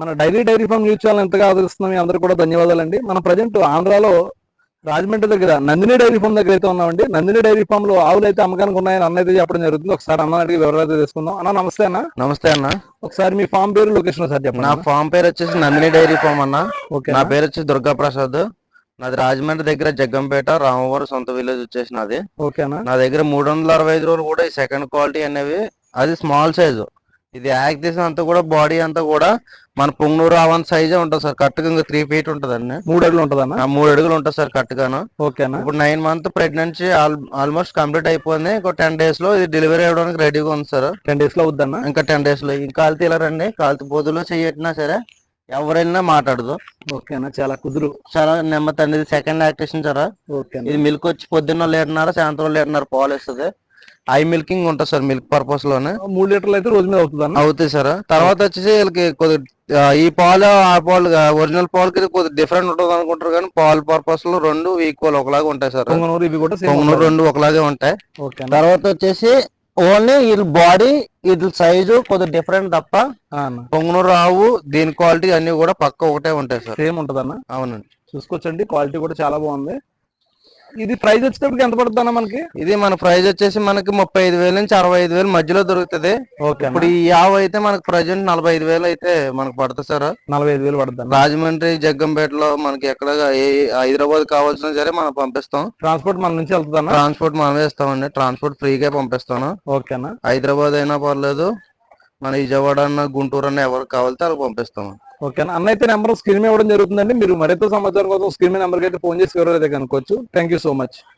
మన dairy dairy farm news channel ఎంతగా ఆదరిస్తున్నాం మీ అందరూ కూడా ధన్యవాదాలండి. మనం ప్రజెంట్ ఆంధ్రాలో రాజమండ్రి దగ్గర నందిని డైరీ ఫామ్ దగ్గర అయితే ఉన్నామండి. నందిని డైరీ ఫామ్లో ఆవులు అయితే అమ్మకానికి ఉన్నాయని అన్న అయితే చెప్పడం జరుగుతుంది. ఒకసారి అన్న అడిగి వివరాలు అయితే తెలుసుకుందాం. అన్న నమస్తే అన్న. నమస్తే అన్న. ఒకసారి మీ ఫామ్ పేరు లొకేషన్ నా చెప్పండి ఫామ్ పేరు వచ్చేసి నందిని డైరీ ఫామ్ అన్న. ఓకే నా పేరు వచ్చి దుర్గా ప్రసాద్ నాది రాజమండ్రి దగ్గర జగ్గంపేట రామవరం సొంత విలేజ్ వచ్చేసి నాది. ఓకేనా నా దగ్గర మూడు వందల అరవై ఐదు రోజులు కూడా ఈ సెకండ్ క్వాలిటీ అనేవి. అది స్మాల్ సైజు. ఇది యాక్ తీసిన అంతా కూడా బాడీ అంతా కూడా మన పొంగనూరు అవన్ సైజే ఉంటుంది సార్. కరెక్ట్గా ఇంకా త్రీ ఫీట్ ఉంటుంది అండి మూడు అడుగులు ఉంటుందన్న? మూడు అడుగులు ఉంటుంది సార్ కరెక్ట్గాను. ఓకేనా? ఇప్పుడు nine month pregnancy almost complete అయిపోయింది. ఇంకో టెన్ డేస్లో ఇది డెలివరీ అవ్వడానికి రెడీగా ఉంది సార్. టెన్ డేస్లో అవుద్దన్న ఇంకా టెన్ డేస్లో. ఇంకా కాలు తీలరండి కాలు బొద్దులో చెయ్యట్టినా సరే ఎవరైనా మాట్లాడదు. ఓకేనా? చాలా కుదురు. చాలా నెమ్మది ఇది సెకండ్ లాక్టేషన్ సార్. ఓకేనా? ఇది మిల్క్ వచ్చి పొద్దున్న లీటర్న్నర సాయంత్రం లీటర్న్నర పాలు ఇస్తుంది ఐ మిల్కింగ్ ఉంటుంది సార్ మిల్క్ పర్పస్లోనే. మూడు లీటర్లు అయితే రోజు మీద అవుతుందన్న అవుతాయి సార్. తర్వాత వచ్చేసి వీళ్ళకి కొద్ది ఈ పాలు ఆ పాలు ఒరిజినల్ పాలకి ఇది కొద్ది డిఫరెంట్ ఉంటుంది అనుకుంటారు కానీ పాలు పర్పస్లో రెండు ఈక్వల్ ఒకలాగా ఉంటాయి సార్. పొంగనూరు ఇవి కూడా పొంగనూరు రెండు ఒకలాగే ఉంటాయి. తర్వాత వచ్చేసి ఓన్లీ వీళ్ళ బాడీ వీళ్ళ సైజు కొద్దిగా డిఫరెంట్ తప్ప పొంగనూరు ఆవు దీని క్వాలిటీ అన్ని కూడా పక్క ఒకటే ఉంటాయి సార్. సేమ్ ఉంటుందన్న. అవునండి. చూసుకోవచ్చండి. క్వాలిటీ కూడా చాలా బాగుంది. ఇది ప్రైస్ వచ్చేటప్పటికి ఎంత పడుతుంది అన్న మనకి? ఇది మన ప్రైస్ వచ్చేసి మనకి ముప్పై ఐదు వేల నుంచి అరవై ఐదు వేలు మధ్యలో దొరుకుతుంది. ఓకే ఇప్పుడు ఈ ఆవు అయితే మనకి ప్రజెంట్ నలభై ఐదు వేలు అయితే మనకు పడుతుంది సార్. నలభై ఐదు వేలు పడుతుంది రాజమండ్రి జగ్గంపేటలో మనకి ఎక్కడ ఏ హైదరాబాద్ కావాల్సిన సరే మనం పంపిస్తాం. ట్రాన్స్పోర్ట్ మన నుంచి వెళ్తుంది ట్రాన్స్పోర్ట్ మనమే ఇస్తామండి. ట్రాన్స్పోర్ట్ ఫ్రీగా పంపిస్తాను. ఓకేనా హైదరాబాద్ అయినా పర్లేదు. మన విజయవాడ అన్న గుంటూరు అన్న ఎవరికి కావాలితే వాళ్ళకి పంపిస్తాం. ఓకే అన్న అయితే నెంబర్ స్క్రీన్ మీద ఇవ్వడం జరుగుతుందండి. మీరు మరింత సమాచారం కోసం స్క్రీన్ మీద నెంబర్కి అయితే ఫోన్ చేసి వివరాలు అయితే కనుక్కోవచ్చు. Thank you so much